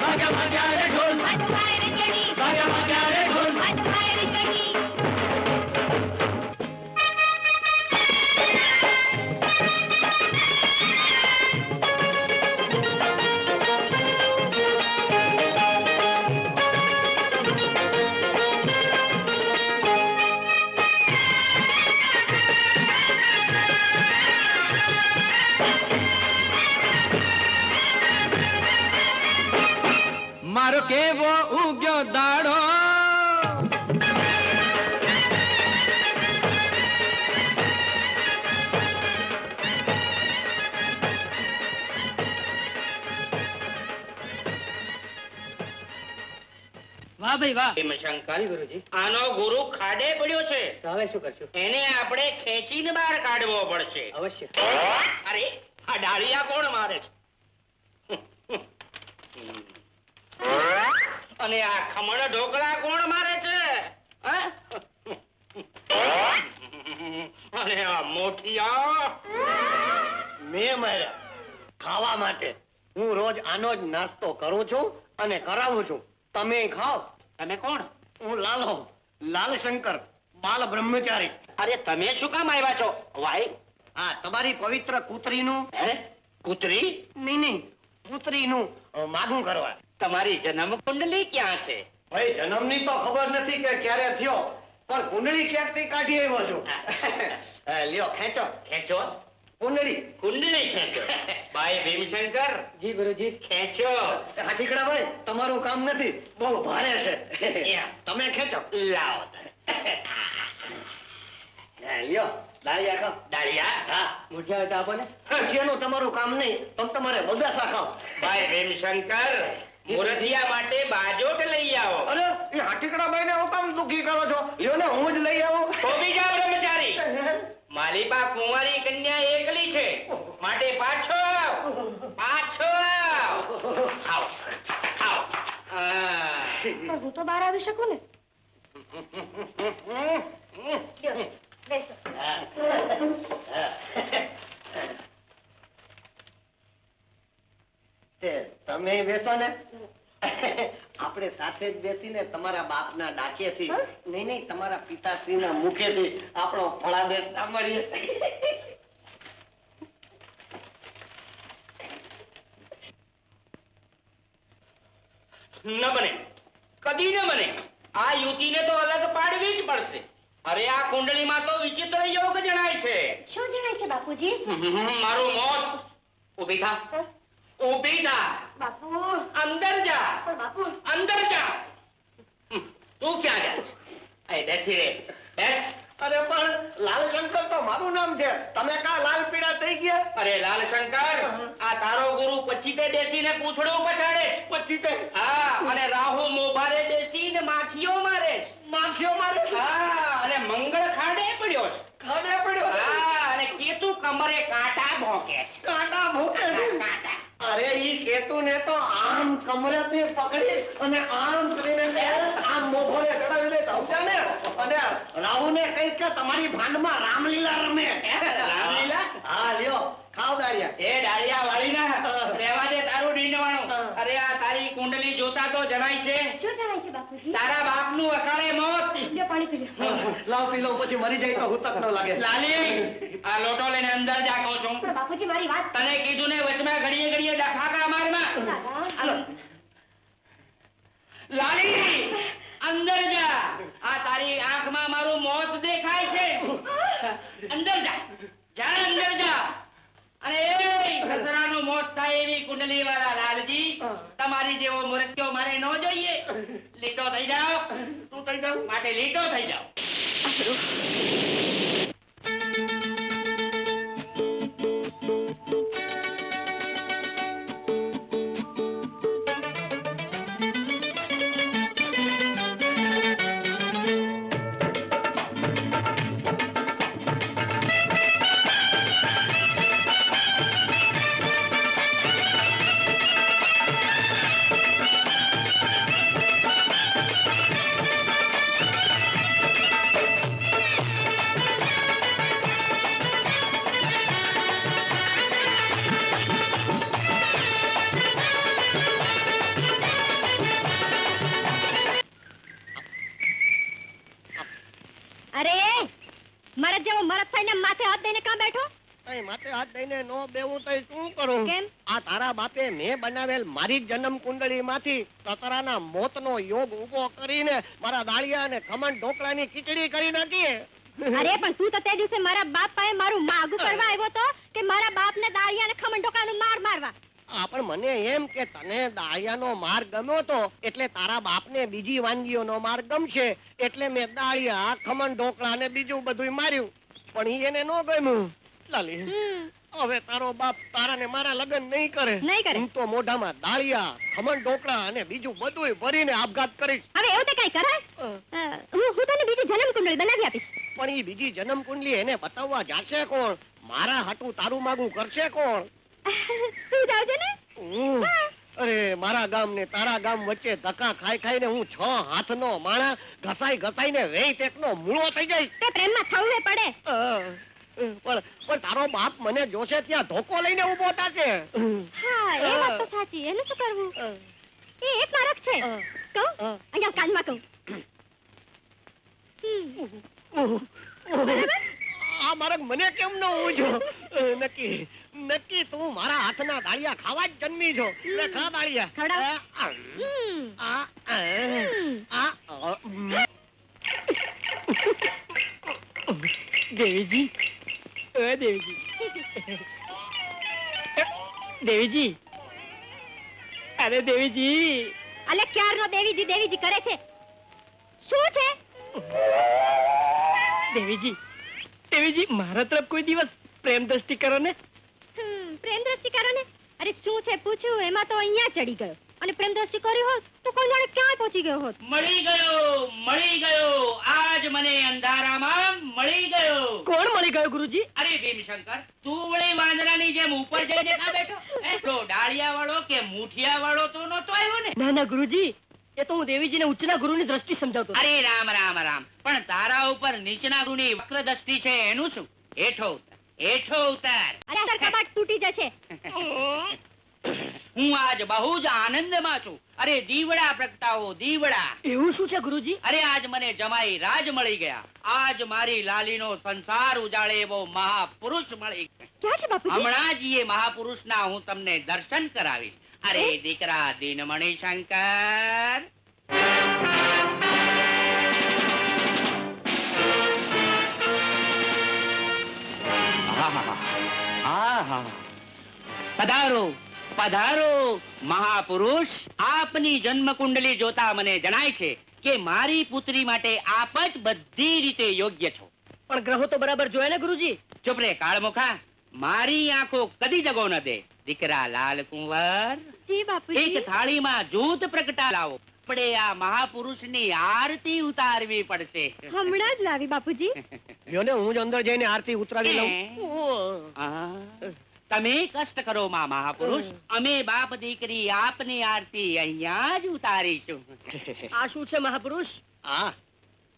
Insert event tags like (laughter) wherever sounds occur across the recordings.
વાયરે ચડી વાહ ભાઈ વાહ. શંકર ગુરુજી. આનો ગુરુ ખાડે પડ્યો છે. તો હવે શું કરશું? એને આપણે ખેંચીને બહાર કાઢવો પડશે. અવશ્ય. અરે આ ડાળિયા કોણ મારે છે? અને આ ખમણ ઢોકળા કોણ મારે છે? અને આ મોઠિયા મેં માર્યા. ખાવા માટે. હું રોજ આનો જ નાસ્તો કરું છું અને કરાવું છું. તમે ખાઓ. તમે કોણ? હું લાલો. શંકર બાલ બ્રહ્મચારી અરે તમે શું કામ આવ્યા છો? વાય. હા તમારી પવિત્ર કૂતરીનું? હે? કૂતરી? નહીં નહીં કૂતરીનું માગું કરવા. તમારી જન્મ કુંડલી ક્યાં છે? ભાઈ જન્મની તો ખબર નથી કે ક્યારે થયો પણ કુંડલી ક્યાંકથી કાઢી આવ્યો છું? (laughs) લ્યો ખેંચો ખેંચો. કુંડળી. કુંડળી ખેંચો ભાઈ ભીમશંકર. જી ગુરુજી. ખેંચો. હાથીકડા ભાઈ તમારું કામ નથી બહુ ભારે છે. તમે ખેંચો. લાવો લ્યો ડાળિયા ખાઓ ડાળિયા હા મુઠિયા હોય તો તમારું કામ નહીં તમે તમારે બગાસા ખાઓ ભાઈ ભીમશંકર મુરધિયા માટે બાજોટ લઈ આવો. અરે એ હાટીકડા ભાઈ ને કામ દુખી કરો છો? લ્યો ને હું જ લઈ આવો. થોભી જાવ બ્રહ્મચારી. (laughs) માલિબા કુંવારી કન્યા એકલી છે. માટે પાછો આવ. પાછો આવ. આવ આવ. હા. હું તો બહાર આવી શકું ને. તમે બેસો ને? (laughs) આપણે સાથે જ બેસીને તમારા બાપના ડાકેથી? નહીં નહીં તમારા પિતાશ્રીના મુખેથી આપણો ફળાદેશ સાંભળીએ. ન બને. કદી ન બને. આ યુવતીને તો અલગ પાડવી જ પડશે. અરે આ કુંડળીમાં તો વિચિત્ર યોગ જણાય છે. શું જણાય છે બાપુજી? મારું મોત. ઊભી થા. ઊભી થા. બાપુ. અંદર જા. પણ બાપુ. અંદર જા. તું ક્યાં જા અહીં બેસી રે બેસ. અરે પણ લાલશંકર તો મારું નામ છે. તમે કા લાલ પીળા થઈ ગયા? અરે લાલશંકર આ તારો ગુરુ પછી તે બેસીને પૂંછડું પછાડે પછી તે હા અને રાહુ મોભારે બેસીને માખીઓ મારે માખીઓ મારે હા અને મંગળ ખાડે પડ્યો ખાડે પડ્યો હા અને કેતુ કમરે કાંટા ભોંકે કાંટા ભોંકે કાંટા. અરે ઈ કેતુ ને તો આમ કમરે થી પકડી અને આમ કરીને આમ મોભોએ ચડાવી દે સમજા ને? અને રાહુ ને કઈ કે તમારી ભાંડમાં રામલીલા રમે. રામલીલા? હા લ્યો. ખાવ દાળિયા. એ દાળિયા વાળી ના રહેવા દે તારું ડીંડવાનું. અરે આ તારી કુંડલી જોતા તો જણાય છે. શું જણાય છે બાપુજી? તારા બાપનું અકાળે મોત. લ્યો પાણી પી લાવ પી લઉં પછી મરી જાય તો હું તક ન લાગે. લાલી આ લોટો લઈને અંદર જા કહું છું. બાપુજી મારી વાત તને કીધું ને વચમાં ઘડીએ ઘડીએ ડખાકા મારમાં. હાલો. લાલી અંદર જા. આ તારી આંખમાં મારું મોત દેખાય છે. અંદર જા. જા અંદર જા. અને એ મોત થાય એવી કુંડલી વાળા લાલજી તમારી જેવો મૃત્યુ મારે ન જોઈએ. લીટો થઈ જાઓ. તું થઈ જાવ માટે લીટો થઈ જાઓ. નો બેવું તો શું કરું? કેમ? આ તારા બાપે મેં બનાવેલ મારી જન્મ કુંડળી માંથી સતરાના મોતનો યોગ ઊભો કરીને મારા દાળિયા અને ખમણ ઢોકળાની ખીચડી કરી નાખી. અરે પણ તું તો તે દિવસે મારા બાપ પાસે મારું માગું કરવા આવ્યો તો કે મારા બાપને દાળિયા અને ખમણ ઢોકળાનું માર મારવા. હા પણ મને એમ કે તને દાળિયાનો માર ગમ્યો તો એટલે તારા બાપને બીજી વાનગીઓનો માર ગમશે. એટલે મેં દાળિયા ખમણ ઢોકળા ને બીજું બધું માર્યું. પણ એને નો ગમ્યું. લાલી હવે તારો બાપ તારા ને મારા લગ્ન નહીં કરે. નહીં કરે. હું તો મોઢામાં દાળિયા ખમણ ઢોકળા અને બીજું બધુંય ભરીને આપઘાત કરીશ. હવે એવું તો કઈ કરાય? હું હું તને બીજી જન્મ કુંડળી બનાવી આપીશ. પણ ઈ બીજી જન્મ કુંડલી એને બતાવવા જાશે કોણ? મારા હાટું તારું માગું કરશે કોણ? તું જાવજે ને? અરે મારા ગામ ને તારા ગામ વચ્ચે ધક્કા ખાઈ ખાઈને હું છ હાથ નો માણા ઘસાઈ ઘસાઈને વેઈ તેકનો મૂળો થઈ જાય તે પ્રેમમાં થવું પડે. પણ પણ તારો બાપ મને જોશે ત્યાં ધોકો લઈને ઊભો થશે હા એ વાત તો સાચી. એનું શું કરવું? એ એક મારક છે. કહું? અહીંયા કાનમાં કહું. આ મારક મને કેમ ન ઉજો નક્કી નક્કી તું મારા હાથના દાળિયા ખાવા જ જન્મી છો. લે ખા દાળિયા. ખવડાવ. આ, આ, આ. દેવીજી દેવીજી. દેવીજી. અરે દેવીજી. અલે ક્યારનો દેવીજી? દેવીજી કરે છે. શું છે? દેવીજી દેવીજી મારા તરફ કોઈ દિવસ પ્રેમ દ્રષ્ટિ કરો ને. પ્રેમ દ્રષ્ટિ કરો ને. અરે શું છે? પૂછ્યું એમાં તો અહીંયા ચડી ગયો. અને પ્રેમ દ્રષ્ટિ કરી હોત તો કોઈ જાણે ક્યાં પહોંચી ગયો હોત? મળી ગયો મળી ગયો. આજ મને અંધારામાં મળી ગયો. કોણ મળી ગયો ગુરુજી? અરે ભીમશંકર તું વળી વાંદરાની જેમ ઉપર જઈને કા બેઠો? (laughs) એ ડાળિયા વાળો કે મુઠિયા વાળો તો નતો આવ્યો ને? ના ના ગુરુજી એ તો હું દેવીજીને ઉચ્ચના ગુરુની દ્રષ્ટિ સમજાવતો અરે રામ રામ રામ. પણ તારા ઉપર નીચના ગુણી વક્ર દ્રષ્ટિ છે એનું શું? હેઠો ઉતાર હેઠો ઉતાર અરે અંદર કબાટ તૂટી જશે. (laughs) (laughs) હું આજ બહુ જ આનંદમાં છું. અરે દીવડા પ્રગટાવો દીવડા. એવું શું છે ગુરુજી? અરે આજ મને જમાઈ રાજ મળી ગયા. આજ મારી લાલીનો સંસાર ઉજાળે એવો મહાપુરુષ મળી. ક્યાં છે હમણાં જ એ મહાપુરુષના હું તમને દર્શન કરાવીશ. અરે દીકરા દીનમણિ શંકર. પધારો. પધારો. મહાપુરુષ આપની જન્મ કુંડલી જોતા મને જણાય છે કે મારી પુત્રી માટે આપ જ બધી રીતે યોગ્ય છો. પણ ગ્રહો તો બરાબર જોયા ને ગુરુજી? ચૂપ રે કાળમુખા. મારી આંખો કદી જગો ન દે. દીકરા લાલ કુંવર જી એક થાળીમાં જૂથ પ્રગટા લાવો. આપણે આ મહાપુરુષની આરતી ઉતારવી પડશે. હમણાં જ લાવી બાપુજી. (laughs) લ્યો ને હું જ અંદર જઈને આરતી ઉતરાવી લઉં. આ, તમે કષ્ટ કરો માં મહાપુરુષ. અમે બાપ દીકરી આપની આરતી અહીંયા જ ઉતારીશું. (laughs) આ શું છે મહાપુરુષ? આ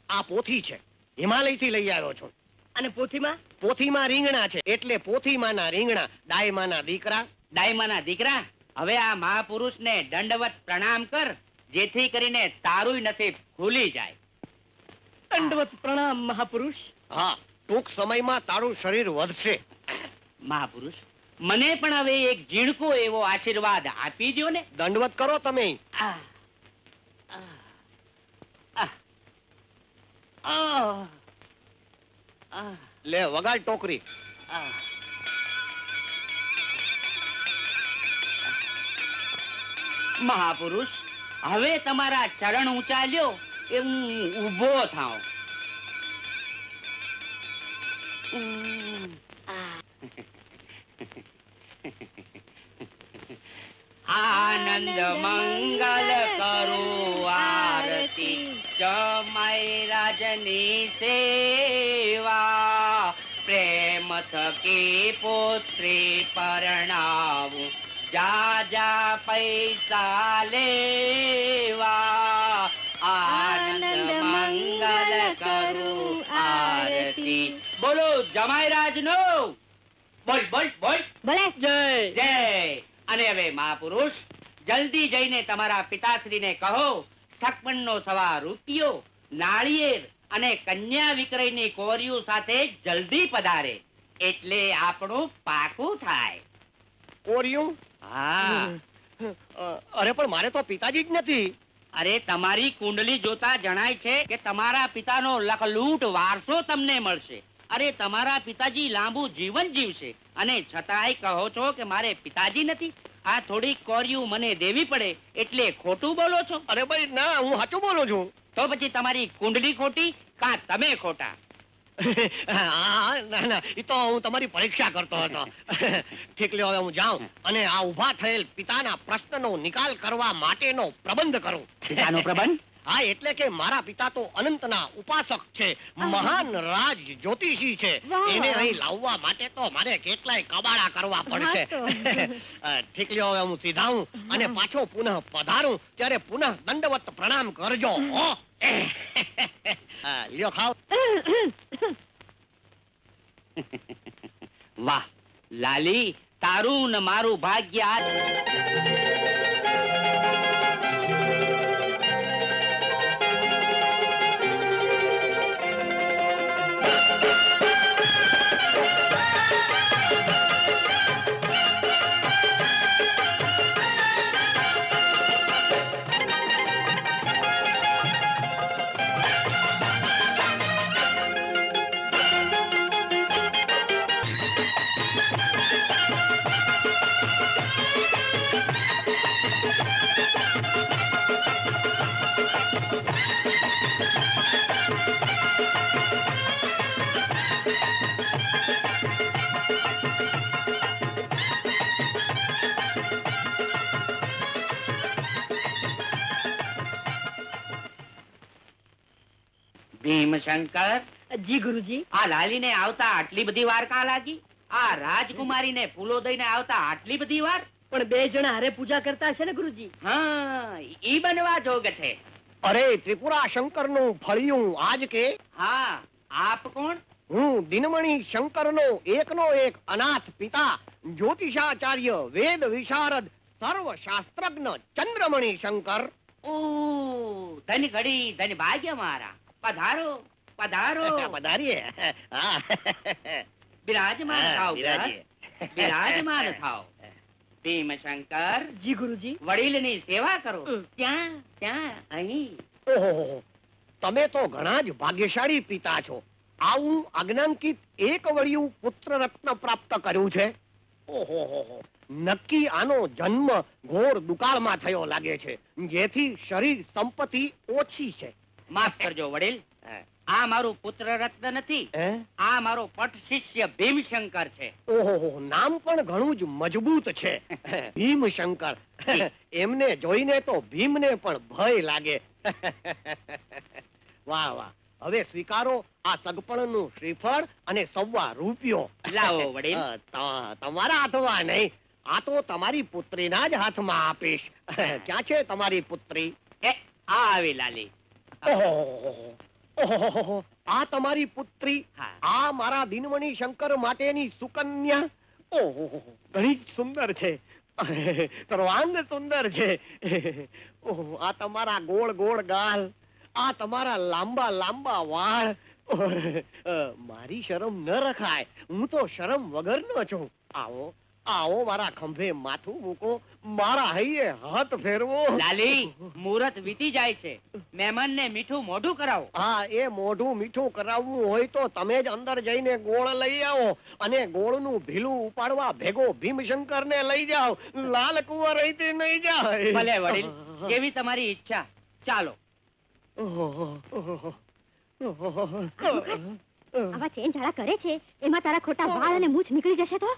આ પોથી છે. હિમાલયથી લઈ આવ્યો છું. અને પોથીમાં? પોથીમાં રીંગણા છે. એટલે પોથીમાંના રીંગણા ડાયમાના દીકરા. ડાયમાના દીકરા હવે આ મહાપુરુષને દંડવત પ્રણામ કર જેથી કરીને તારું નસીબ ખુલી જાય. દંડવત પ્રણામ મહાપુરુષ. હા ટૂંક સમયમાં તારું શરીર વધશે. મહાપુરુષ મને પણ હવે એક ઝીણકો એવો આશીર્વાદ આપી દ્યો ને. દંડવત કરો તમે. આ, આ, આ, આ, આ, લે વગાડ ટોકરી. મહાપુરુષ હવે તમારા ચરણ ઊંચા લ્યો એ હું ઊભો થાઉં. આનંદ મંગલ કરો આરતી. જમાઈ રાજની સેવા. પ્રેમ થકી પુત્રી પરણાવું. જા જા પૈસા લેવા. આનંદ મંગલ કરું આરતી. બોલો જમાઈ રાજનો. બોલ બોલ બોલ. ભલે જય જય. અને હવે મહાપુરુષ જલ્દી જઈને તમારા પિતાશ્રીને કહો સકપણનો સવા રૂપિયો નાળિયેર અને કન્યા વિક્રયની કોરિયું સાથે જલ્દી પધારે. એટલે આપણું પાકું થાય. કોરિયું હા. અરે પણ મારે તો પિતાજી જ નથી. અરે તમારી કુંડલી જોતા જણાય છે કે તમારા પિતાનો લખલૂટ વારસો તમને મળશે. અરે તમારા પિતાજી લાંબુ જીવન જીવશે. અને છતાંય કહો છો કે મારે પિતાજી નથી. આ થોડી કોરિયું મને દેવી પડે એટલે ખોટું બોલો છો. અરે ભાઈ ના હું સાચું બોલું છું. તો પછી તમારી કુંડલી ખોટી કાં તમે ખોટા? હા, ના ના એ તો હું તમારી પરીક્ષા કરતો હતો. ઠીક લ્યો હવે હું જાઉં અને આ ઊભા થયેલ પિતાના પ્રશ્નનો નિકાલ કરવા માટેનો પ્રબંધ કરું. પિતાનો પ્રબંધ? હા એટલે કે મારા પિતા તો અનંતના ઉપાસક છે. મહાન રાજ જ્યોતિષી છે. એને અહીં લાવવા માટે તો મારે કેટલાય કબાડા કરવા પડશે. ઠીક લ્યો હવે હું સીધાઉં અને પાછો પુનઃ પધારું. ત્યારે પુનઃ દંડવત પ્રણામ કરજો. લ્યો ખાવ. વાહ લાલી તારું ને મારું ભાગ્ય આ ભીમશંકર જી ગુરુજી. આ લાલીને આવતા આટલી બધી વાર કા લાગી? આ રાજકુમારીને ફૂલો દઈને આવતા આટલી બધી વાર? પણ બે જણા હારે પૂજા કરતા હશે ને ગુરુજી? હા ઈ બનવા જોગ છે. અરે ત્રિપુરા શંકરનું ફળિયું આજ કે? હા આપ કોણ? હું દિનમણી શંકરનો એકનો એક અનાથ પિતા જ્યોતિષાચાર્ય વેદ વિશારદ સર્વ શાસ્ત્રજ્ઞ ચંદ્રમણી શંકર. ઓ ધન ઘડી ધન ભાગ્ય મારા. પધારો પધારો. (laughs) પધારીએ. હા. બિરાજમાન થાવ બિરાજમાન થાવ. ભીમશંકર જી ગુરુજી. વડીલની સેવા કરો. ત્યાં ત્યાં અહીં. તમે તો ઘણા જ ભાગ્યશાળી પિતા છો. આવું અજ્ઞાનકિત એક વળિયું પુત્ર રત્ન પ્રાપ્ત કર્યું છે. ઓહોહોહો. નક્કી આનો જન્મ ઘોર દુકાળમાં થયો લાગે છે. જેથી શરીર સંપત્તિ ઓછી છે. માફ કરજો વડીલ. આ મારું પુત્ર રત્ન નથી આ મારો પટ શિષ્ય ભીમશંકર છે. ઓહો નામ પણ ઘણું જ મજબૂત છે. ભીમશંકર. એમને જોઈને તો ભીમને પણ ભય લાગે. વાહ વાહ. હવે સ્વીકારો આ સગપણનું શ્રીફળ અને સવા રૂપિયો. લાવો વડીલ. તમારા હાથમાં નહીં. આ તો તમારી પુત્રીના જ હાથમાં આપીશ. ક્યાં છે તમારી પુત્રી? એ આ આવી લાલી. ઓહોહોહો. આ તમારી પુત્રી આ મારા દિનમણી શંકર માટેની સુકન્યા ઓહો ઘણી જ સુંદર છે. (laughs) સર્વાંગ સુંદર છે. (laughs) ઓહો, આ તમારા ગોળ ગોળ ગાલ, આ તમારા લાંબા લાંબા વાળ. મારી શરમ ન રખાય. હું તો શરમ વગરનો છું. આવો. આવો મારા ખંભે માથું મૂકો મારા હૈયે હાથ ફેરવો. લાલી મુહૂર્ત વીતી જાય છે. મહેમાનને મીઠું મોઢું કરાવો. હા એ મોઢું મીઠું કરાવવું હોય તો તમે જ અંદર જઈને ગોળ લઈ આવો અને ગોળનું ભીલું ઉપાડવા ભેગો ભીમશંકર ને લઈ જાઓ. લાલ કુંવર અહીંથી નહીં જાય. ભલે વડીલ કેવી તમારી ઈચ્છા? ચાલો. આવા ચેન ઝાડા કરે છે? એમાં તારા ખોટા વાળ અને મૂછ નીકળી જશે તો?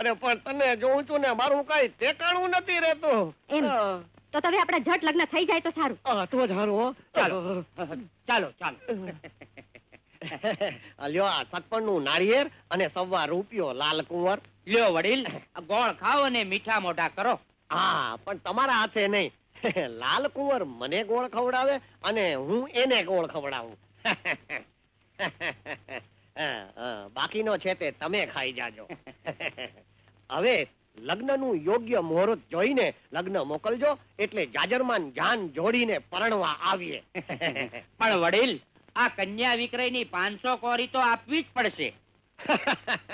અરે પણ તને જોઉં છું ને મારું કઈ ઠેકાણું નથી રહેતું. એમ. તો તમે આપણા ઝટ લગ્ન થઈ જાય તો સારું. હા તો હો. ચાલો. ચાલો. ચાલો લ્યો આ સતપણનું નાળિયેર અને સવા રૂપિયો લાલ કુંવર. લ્યો વડીલ ગોળ ખાઓ અને મીઠા મોઢા કરો. હા પણ તમારા હાથે નહીં. લાલ કુંવર મને ગોળ ખવડાવે અને હું એને ગોળ ખવડાવું. હા, હા, બાકીનો છે તે તમે ખાઈ જાજો. હવે લગ્નનું યોગ્ય મુહૂર્ત જોઈને લગ્ન મોકલજો એટલે જાજરમાન જાન જોડીને પરણવા આવીએ. (laughs) પણ વડીલ આ કન્યા વિક્રયની પાંચસો કોરી તો આપવી જ પડશે. (laughs)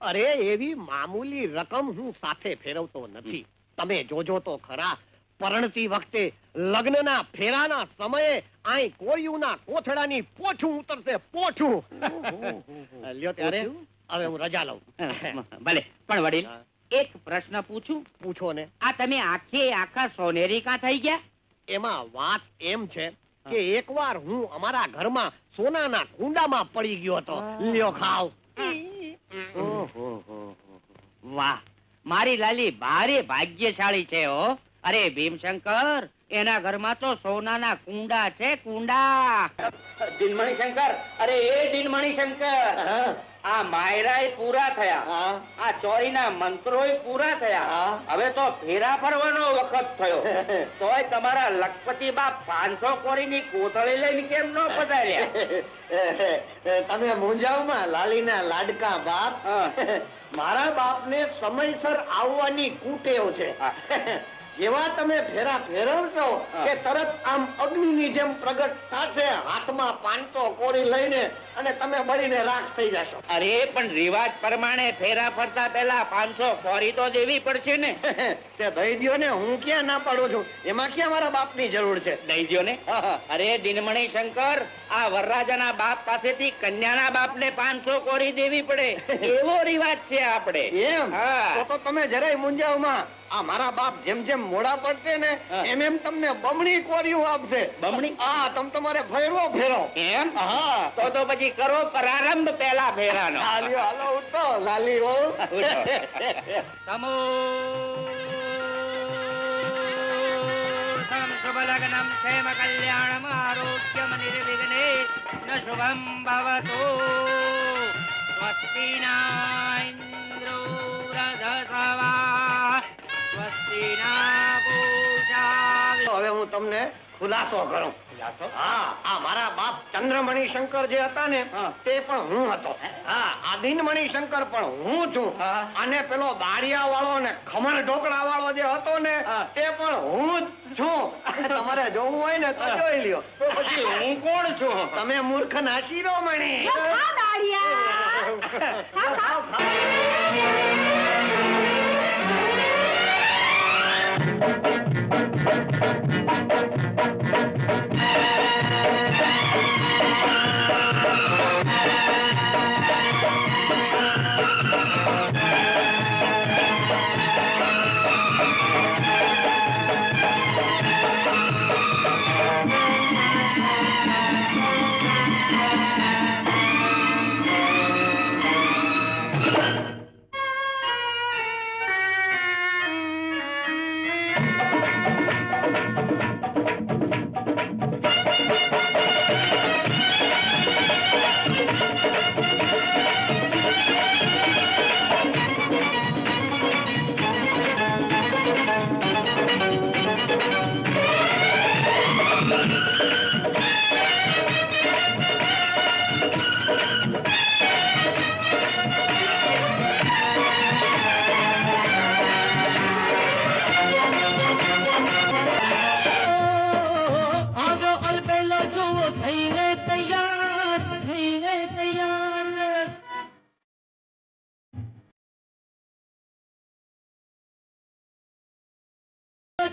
અરે એવી મામૂલી રકમ હું સાથે ફેરવતો નથી. તમે જોજો તો ખરા પરણતી વખતે લગ્નના ફેરાના સમયે આઈ કોળિયુના કોથળાની પોઠું ઉતરશે પોઠું. લ્યો ત્યારે. હવે હું રજા લઉં. ભલે. પણ વડીલ એક પ્રશ્ન પૂછું? પૂછો ને. આ તમે આખે આખા સોનેરી કા થઈ ગયા? એમાં વાત એમ છે કે એકવાર હું અમારા ઘરમાં સોનાના કુંડામાં પડી ગયો હતો. લ્યો ખાવ. વાહ. મારી લાલી ભારે ભાગ્યશાળી છે હો. અરે ભીમશંકર એના ઘરમાં તો સોનાના કુંડા છે કુંડા. દિનમણી શંકર અરે એ દિનમણી શંકર હા, આ માયરા પૂરા થયા. આ ચોરી ના મંત્રો પૂરા થયા. હવે તો ફેરા ફરવાનો વખત થયો. (laughs) તોય તમારા લખપતિ બાપ પાંચસો કોરીની કોથળી લઈને કેમ ન પધાર્યા? (laughs) તમે મૂંઝાવમાં લાલીના લાડકા બાપ. મારા (laughs) મારા બાપને સમયસર આવવાની કુટેવ છે. જેવા તમે ભેરા ફેરવશો કે તરત આમ અગ્નિની જેમ પ્રગટ સાથે હાથમાં પાંચસો કોરી લઈને અને તમે બળીને રાખ થઈ જશો. અરે પણ રિવાજ પ્રમાણે ફેરા ફરતા પહેલા પાંચસો કોરી તો દેવી પડશે ને. (laughs) તે દઈ ને હું ક્યાં ના પાડું છું? એમાં ક્યાં મારા બાપની જરૂર છે? દઈ ને અરે દિનમણી શંકર આ વરરાજાના બાપ પાસેથી કન્યાના બાપને પાંચસો કોરી દેવી પડે. (laughs) એવો રિવાજ છે આપણે. એમ? હા. તો તમે જરાય મૂંઝાવમાં. આ મારા બાપ જેમ જેમ મોડા પડશે ને એમ એમ તમને બમણી કોરીઓ આપશે. બમણી? હા તમ તમારે ફેરવો ફેરો. એમ? હા. તો તો પછી કરો પ્રારંભ પહેલા ફેરાનો. હાલ્યો હાલો ઉઠો લાલી હો. સમો શુભલગ્નમ ક્ષેમ કલ્યાણમ આરોગ્યમ નિર્વિઘ્ને ન શુભમ ભવતો. સ્વસ્તિ ના હવે હું તમને ખુલાસો કરું. હા આ મારા બાપ ચંદ્રમણી શંકર જે હતા ને તે પણ હું હતો. હા? આદિનમણી શંકર પણ હું છું. અને પેલો દાળિયા વાળો ને ખમણ ઢોકળા વાળો જે હતો ને તે પણ હું જ છું. તમારે જોવું હોય ને તો જોઈ લ્યો. પછી હું કોણ છું? તમે મૂર્ખ ના શિરોમણી